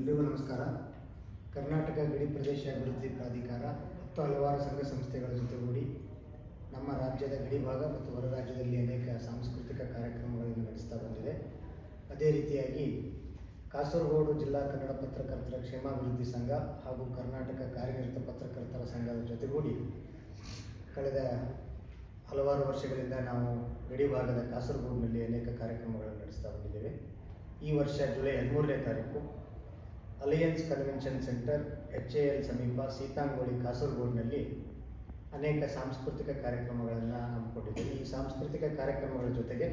ಎಲ್ರಿಗೂ ನಮಸ್ಕಾರ. ಕರ್ನಾಟಕ ಗಡಿ ಪ್ರದೇಶ ಅಭಿವೃದ್ಧಿ ಪ್ರಾಧಿಕಾರ ಮತ್ತು ಹಲವಾರು ಸಂಘ ಸಂಸ್ಥೆಗಳ ಜೊತೆಗೂಡಿ ನಮ್ಮ ರಾಜ್ಯದ ಗಡಿ ಭಾಗ ಮತ್ತು ಹೊರ ರಾಜ್ಯದಲ್ಲಿ ಅನೇಕ ಸಾಂಸ್ಕೃತಿಕ ಕಾರ್ಯಕ್ರಮಗಳನ್ನು ನಡೆಸ್ತಾ ಬಂದಿದೆ. ಅದೇ ರೀತಿಯಾಗಿ ಕಾಸರಗೋಡು ಜಿಲ್ಲಾ ಕನ್ನಡ ಪತ್ರಕರ್ತರ ಕ್ಷೇಮಾಭಿವೃದ್ಧಿ ಸಂಘ ಹಾಗೂ ಕರ್ನಾಟಕ ಕಾರ್ಯನಿರತ ಪತ್ರಕರ್ತರ ಸಂಘದ ಜೊತೆಗೂಡಿ ಕಳೆದ ಹಲವಾರು ವರ್ಷಗಳಿಂದ ನಾವು ಗಡಿ ಭಾಗದ ಕಾಸರಗೋಡಿನಲ್ಲಿ ಅನೇಕ ಕಾರ್ಯಕ್ರಮಗಳನ್ನು ನಡೆಸ್ತಾ ಬಂದಿದ್ದೇವೆ. ಈ ವರ್ಷ ಜುಲೈ ಹದಿಮೂರನೇ ತಾರೀಕು alliance convention centre H A L ಸಮೀಪ ಸೀತಾಂಗೋಳಿ ಕಾಸರಗೋಡಿನಲ್ಲಿ ಅನೇಕ ಸಾಂಸ್ಕೃತಿಕ ಕಾರ್ಯಕ್ರಮಗಳನ್ನು ಹಮ್ಮಿಕೊಂಡಿದ್ದೇವೆ. ಈ ಸಾಂಸ್ಕೃತಿಕ ಕಾರ್ಯಕ್ರಮಗಳ ಜೊತೆಗೆ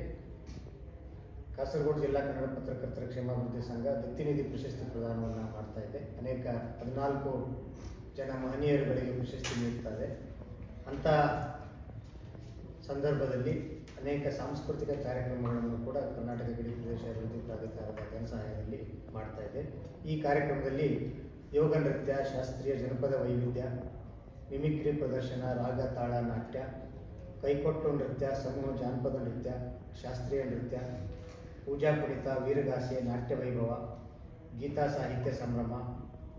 ಕಾಸರಗೋಡು ಜಿಲ್ಲಾ ಕನ್ನಡ ಪತ್ರಕರ್ತರ ಕ್ಷೇಮಾಭಿವೃದ್ಧಿ ಸಂಘ ದತ್ತಿನಿಧಿ ಪ್ರಶಸ್ತಿ ಪ್ರದಾನವನ್ನು ಮಾಡ್ತಾ ಇದೆ. ಅನೇಕ ಹದಿನಾಲ್ಕು ಜನ ಮಹನೀಯರುಗಳಿಗೆ ಪ್ರಶಸ್ತಿ ನೀಡ್ತಾ ಇದೆ. ಅಂಥ ಸಂದರ್ಭದಲ್ಲಿ ಅನೇಕ ಸಾಂಸ್ಕೃತಿಕ ಕಾರ್ಯಕ್ರಮಗಳನ್ನು ಕೂಡ ಕರ್ನಾಟಕ ಗಡಿ ಪ್ರದೇಶ ಅಭಿವೃದ್ಧಿ ಪ್ರಾಧಿಕಾರದ ಜನಸಹಾಯದಲ್ಲಿ ಮಾಡ್ತಾ ಇದೆ. ಈ ಕಾರ್ಯಕ್ರಮದಲ್ಲಿ ಯೋಗ ನೃತ್ಯ, ಶಾಸ್ತ್ರೀಯ ಜನಪದ ವೈವಿಧ್ಯ, ಮಿಮಿಕ್ರಿ ಪ್ರದರ್ಶನ, ರಾಗ, ತಾಳ, ನಾಟ್ಯ, ಕೈಕೊಟ್ಟು ನೃತ್ಯ, ಸಮೂಹ ಜಾನಪದ ನೃತ್ಯ, ಶಾಸ್ತ್ರೀಯ ನೃತ್ಯ, ಪೂಜಾ ಕುಣಿತ, ವೀರಗಾಸೆ, ನಾಟ್ಯ ವೈಭವ, ಗೀತಾ ಸಾಹಿತ್ಯ ಸಂಭ್ರಮ,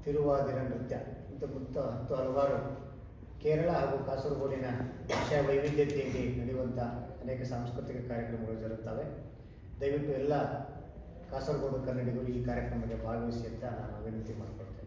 ತಿರುವಾದಿರ ನೃತ್ಯ ಇಂಥ ಮುಂತ ಹತ್ತು ಹಲವಾರು ಕೇರಳ ಹಾಗೂ ಕಾಸರಗೋಡಿನ ಭಾಷಾ ವೈವಿಧ್ಯತೆಯಲ್ಲಿ ನಡೆಯುವಂಥ ಅನೇಕ ಸಾಂಸ್ಕೃತಿಕ ಕಾರ್ಯಕ್ರಮಗಳು ಜರುಗುತ್ತವೆ ದಯವಿಟ್ಟು ಎಲ್ಲ ಕಾಸರಗೋಡು ಕನ್ನಡಿಗರು ಈ ಕಾರ್ಯಕ್ರಮಕ್ಕೆ ಭಾಗವಹಿಸಿ ಅಂತ ನಾನು ವಿನಂತಿ ಮಾಡಿಕೊಳ್ತೇನೆ.